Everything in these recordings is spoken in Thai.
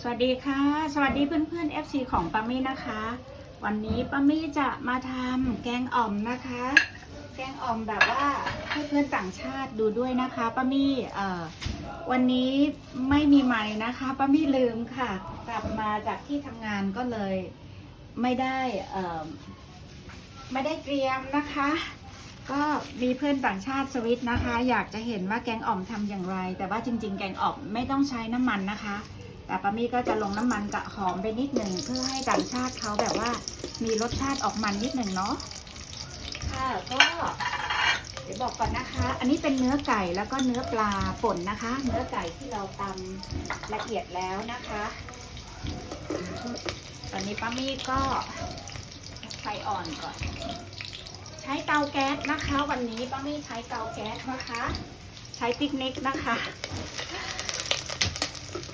สวัสดีค่ะ สวัสดีเพื่อนๆ FC ของป้ามี่นะคะ วันนี้ป้ามี่จะมาทำแกงอ่อมนะคะ แกงอ่อมแบบว่าให้เพื่อนต่างชาติดูด้วยนะคะป้ามี่เอ่อวันนี้ไม่มีไม้นะคะป้ามี่ลืมค่ะ กลับมาจากที่ทำงานก็เลยไม่ได้เอ่อไม่ได้เตรียมนะคะ ก็มีเพื่อนต่างชาติสวิตนะคะ อยากจะเห็นว่าแกงอ่อมทำอย่างไร แต่ว่าจริง ๆ แกงอ่อมไม่ต้องใช้น้ำมันนะคะ แต่ปามี่ก็จะลงน้ำมันกะหอมไปนิดหนึ่งเพื่อให้ต่างชาติเขาแบบว่ามีรสชาติออกมันนิดหนึ่งเนาะค่ะก็เดี๋ยวบอกก่อนนะคะ อันนี้เป็นเนื้อไก่แล้วก็เนื้อปลาป่นนะคะ เนื้อไก่ที่เราตำละเอียดแล้วนะคะ ตอนนี้ป้ามี่ก็ไฟอ่อนก่อน ใช้เตาแก๊สนะคะ วันนี้ป้ามี่ใช้เตาแก๊สนะคะ ใช้ปิกนิกนะคะ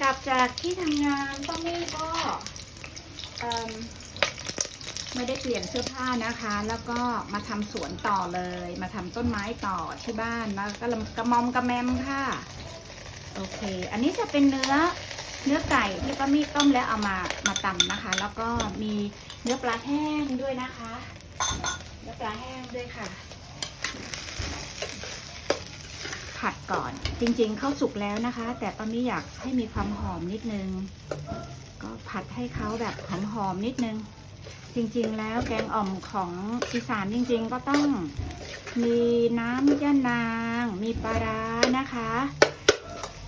กลับจากที่ทำงานป้ามี่ก็ไม่ได้เปลี่ยนเสื้อผ้านะคะ แล้วก็มาทำสวนต่อเลย มาทำต้นไม้ต่อที่บ้านแล้วก็กระมอมกระแมมค่ะโอเค อันนี้จะเป็นเนื้อเนื้อไก่ที่ป้ามี่ต้มแล้วเอามามาตำนะคะ แล้วก็มีเนื้อปลาแห้งด้วยนะคะ เนื้อปลาแห้งด้วยค่ะ ผัดก่อน จริงๆ เขาสุกแล้วนะคะ แต่ตอนนี้อยากให้มีความหอมนิดนึง ก็ผัดให้เขาแบบหอมๆนิดนึง จริงๆ แล้วแกงอ่อมของอีสานจริงๆ ก็ต้องมีน้ำย่านาง มีปลาร้านะคะ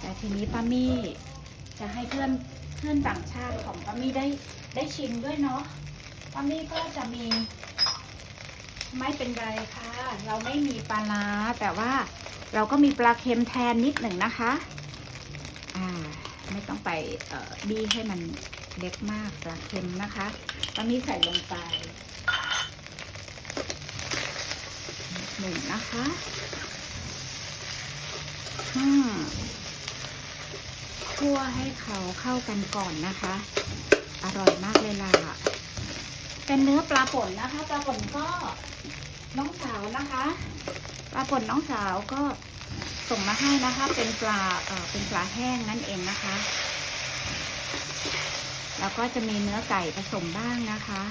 แต่ทีนี้ป้ามี่จะให้เพื่อนเพื่อนต่างชาติของป้ามี่ได้ได้ชิมด้วยเนาะป้ามี่ก็จะมีไม่เป็นไรค่ะ เราไม่มีปลาร้าแต่ว่า เราก็มีปลาเค็มแทนนิดหนึ่งนะคะอ่าไม่ต้องไปบี้ให้มันเล็กมากปลาเค็มนะคะตอนนี้ใส่ลงไปหนึ่งนะคะอืมคั่วให้เขาเข้ากันก่อนนะคะ อร่อยมากเลยล่ะ เป็นเนื้อปลาป่นนะคะ ปลาป่นก็น้องสาวนะคะ ปลาป่นน้องสาวก็ ส่งมาให้นะคะ เป็นปลาเอ่อเป็นปลาแห้งนั่นเองนะคะ แล้วก็จะมีเนื้อไก่ผสมบ้างนะคะ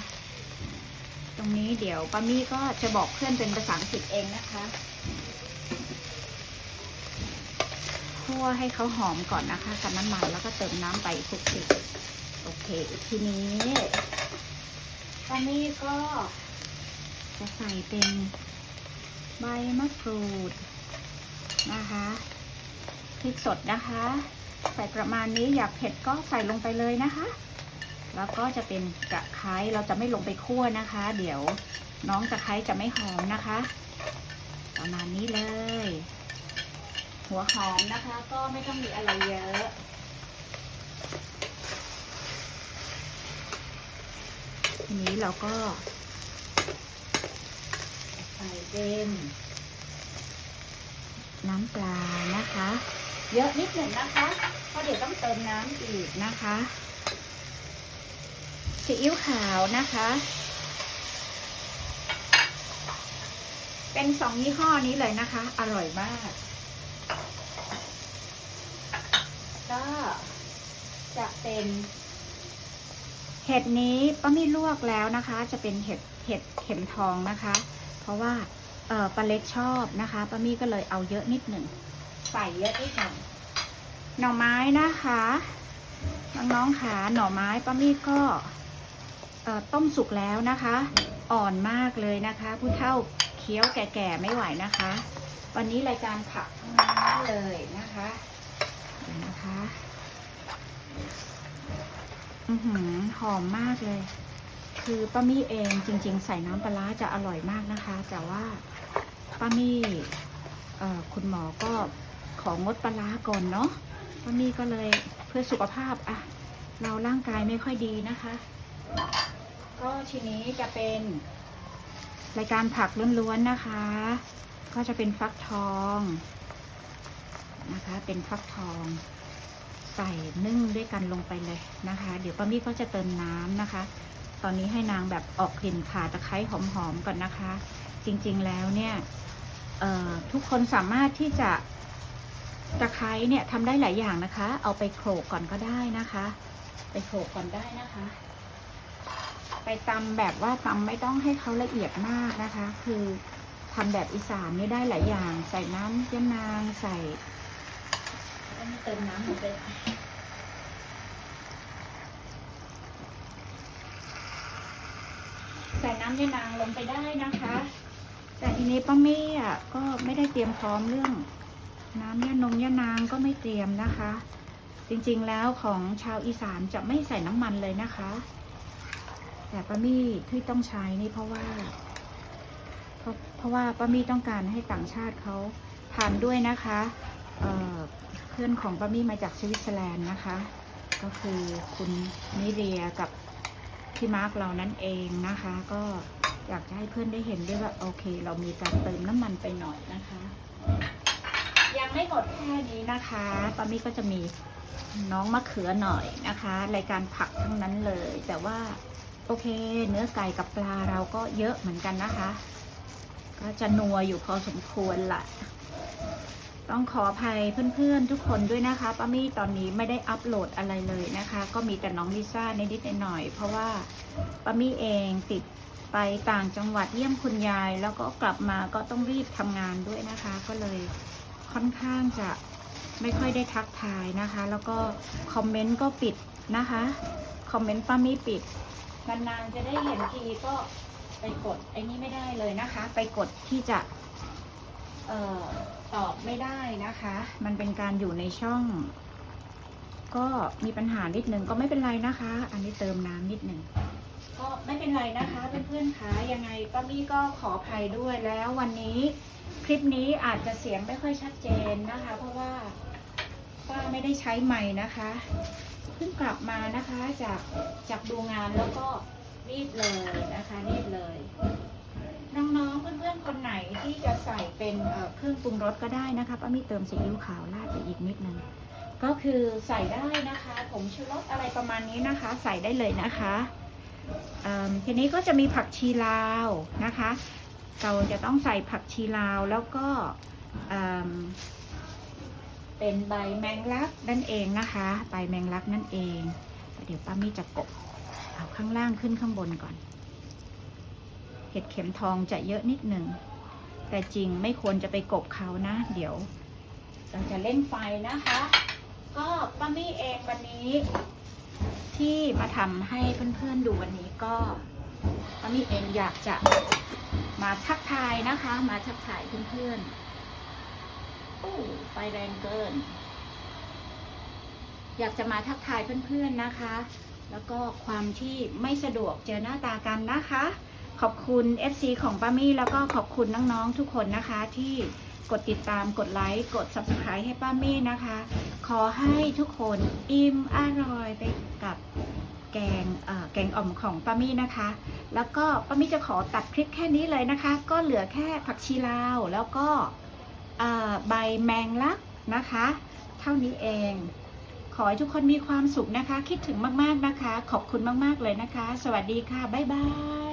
ตรงนี้เดี๋ยวป้ามี่ก็จะบอกเพื่อนเป็นภาษาอังกฤษเองนะคะคั่วให้เขาหอมก่อนนะคะกับน้ำมันแล้วก็เติมน้ำไปคลุกคลิกโอเค ทีนี้ป้ามี่ก็จะใส่เป็นใบมะกรูด นะคะพริกสดนะคะ ใส่ประมาณนี้อยากเผ็ดก็ใส่ลงไปเลยนะคะ แล้วก็จะเป็นตะไคร้เราจะไม่ลงไปคั่วนะคะ เดี๋ยวน้องตะไคร้จะไม่หอมนะคะ ประมาณนี้เลย หัวหอมนะคะ ก็ไม่ต้องมีอะไรเยอะทีนี้เราก็ใส่เป็น น้ำปลานะคะ เยอะนิดหนึ่งนะคะเพราะเดี๋ยวต้องเติมน้ำอีกนะคะซีอิ๊วขาวนะคะ เป็นสองยี่ห้อนี้เลยนะคะ อร่อยมาก ก็จะเป็นเห็ดนี้ป้าไม่ลวกแล้วนะคะ จะเป็นเห็ดเห็ดเข็มทองนะคะ เพราะว่า เออป้าเล็กชอบนะคะป้ามี่ก็เลยเอาเยอะนิดหนึ่งใส่เยอะนิดหนึ่งหน่อไม้นะคะน้องๆขาหน่อไม้ป้ามี่ก็เอ่อต้มสุกแล้วนะคะ อ่อนมากเลยนะคะ ผู้เฒ่าเคี้ยวแก่ๆไม่ไหวนะคะ วันนี้รายการผักทั้งนั้นเลยนะคะเดี๋ยวนะคะอือหือหอมมากเลย คือป้ามี่เองจริง ๆ ใส่น้ำปลาร้าจะอร่อยมากนะคะ แต่ว่า ป้ามี่คุณหมอก็ของงดปลาร้าก่อนเนาะป้ามี่ก็เลยเพื่อสุขภาพอะเราร่างกายไม่ค่อยดีนะคะ ก็ทีนี้จะเป็นรายการผักล้วนๆนะคะ ก็จะเป็นฟักทองนะคะ เป็นฟักทอง ใส่นึ่งด้วยกันลงไปเลยนะคะ เดี๋ยวป้ามี่ก็จะเติมน้ำนะคะ ตอนนี้ให้นางแบบออกกลิ่นขาตะไคร้หอมๆก่อนนะคะ จริงๆแล้วเนี่ย ทุกคนสามารถที่จะตะไคร้เนี่ยทำได้หลายอย่างนะคะ เอาไปโขลกก่อนก็ได้นะคะ ไปโขลกก่อนได้นะคะ ไปตำแบบว่าตำไม่ต้องให้เขาละเอียดมากนะคะ คือทำแบบอีสานนี่ได้หลายอย่าง ใส่น้ำยะนางใส่ต้องเติมน้ำลงไปใส่น้ำยะนางลงไปได้นะคะ แต่ทีนี้ป้ามี่อะก็ไม่ได้เตรียมพร้อมเรื่อง น้ำยะนงยะนางก็ไม่เตรียมนะคะ จริงๆแล้วของชาวอีสานจะไม่ใส่น้ำมันเลยนะคะ แต่ป้ามี่ที่ต้องใช้นี่เพราะว่าเพราะเพราะว่าป้ามี่ต้องการให้ต่างชาติเขาทานด้วยนะคะเเพื่อนของป้ามี่มาจากสวิตเซอร์แลนด์นะคะ ก็คือคุณมิเรียกับพี่มาร์กเรานั่นเองนะคะ ก็ อยากจะให้เพื่อนได้เห็นด้วยว่าโอเค เรามีการเติมน้ำมันไปหน่อยนะคะ ยังไม่หมดแค่นี้นะคะป้ามี่ก็จะมีน้องมะเขือหน่อยนะคะ รายการผักทั้งนั้นเลย แต่ว่าโอเค เนื้อไก่กับปลาเราก็เยอะเหมือนกันนะคะ ก็จะนัวอยู่พอสมควรละต้องขออภัยเพื่อนๆทุกคนด้วยนะคะป้ามี่ตอนนี้ไม่ได้อัปโหลดอะไรเลยนะคะ ก็มีแต่น้องลิซ่านิดๆหน่อยๆเพราะว่าป้ามี่เองติด ไปต่างจังหวัดเยี่ยมคุณยาย แล้วก็กลับมาก็ต้องรีบทำงานด้วยนะคะ ก็เลยค่อนข้างจะไม่ค่อยได้ทักทายนะคะ แล้วก็คอมเมนต์ก็ปิดนะคะ คอมเมนต์ป้ามี่ปิดนานๆจะได้เห็นทีก็ไปกดไอ้นี่ไม่ได้เลยนะคะ ไปกดที่จะเอ่อตอบไม่ได้นะคะ มันเป็นการอยู่ในช่อง ก็มีปัญหานิดนึงก็ไม่เป็นไรนะคะ อันนี้เติมน้ำนิดหนึ่ง ก็ไม่เป็นไรนะคะเพื่อนๆคะยังไงป้ามี่ก็ขออภัยด้วยแล้ววันนี้คลิปนี้อาจจะเสียงไม่ค่อยชัดเจนนะคะ เพราะว่าป้าไม่ได้ใช้ไม้นะคะเพิ่งกลับมานะคะจากจากดูงานแล้วก็รีบเลยนะคะรีบเลยน้องๆเพื่อนๆคนไหนที่จะใส่เป็นเครื่องปรุงรสก็ได้นะคะป้ามี่เติมซีอิ๊วขาวราดไปอีกนิดนึงก็คือใส่ได้นะคะผงชูรสอะไรประมาณนี้นะคะ ใส่ได้เลยนะคะ ทีนี้ก็จะมีผักชีลาวนะคะ เราจะต้องใส่ผักชีลาวแล้วก็เป็นใบแมงลักนั่นเองนะคะ ใบแมงลักนั่นเอง เดี๋ยวป้ามี่จะกบเอาข้างล่างขึ้นข้างบนก่อน เห็ดเข็มทองจะเยอะนิดหนึ่ง แต่จริงไม่ควรจะไปกบเขานะ เดี๋ยวเราจะเล่นไฟนะคะ ก็ป้ามี่เองวันนี้ ที่มาทำให้เพื่อนๆดูวันนี้ก็ป้ามี่เองอยากจะมาทักทายนะคะ มาทักทายเพื่อนๆโอ้ไฟแรงเกิน อยากจะมาทักทายเพื่อนๆนะคะ แล้วก็ความที่ไม่สะดวกเจอหน้าตากันนะคะ ขอบคุณ FC ของป้ามี่แล้วก็ขอบคุณน้องๆทุกคนนะคะที่ กดติดตามกดไลค์กด Subscribe ให้ป้ามี่นะคะ ขอให้ทุกคนอิ่มอร่อยไปกับแกงแกงอ่อมของป้ามี่นะคะ แล้วก็ป้ามี่จะขอตัดคลิปแค่นี้เลยนะคะ ก็เหลือแค่ผักชีลาวแล้วก็ใบแมงลักนะคะ เท่านี้เอง ขอให้ทุกคนมีความสุขนะคะ คิดถึงมากๆนะคะ ขอบคุณมากๆเลยนะคะ สวัสดีค่ะ บ๊ายบาย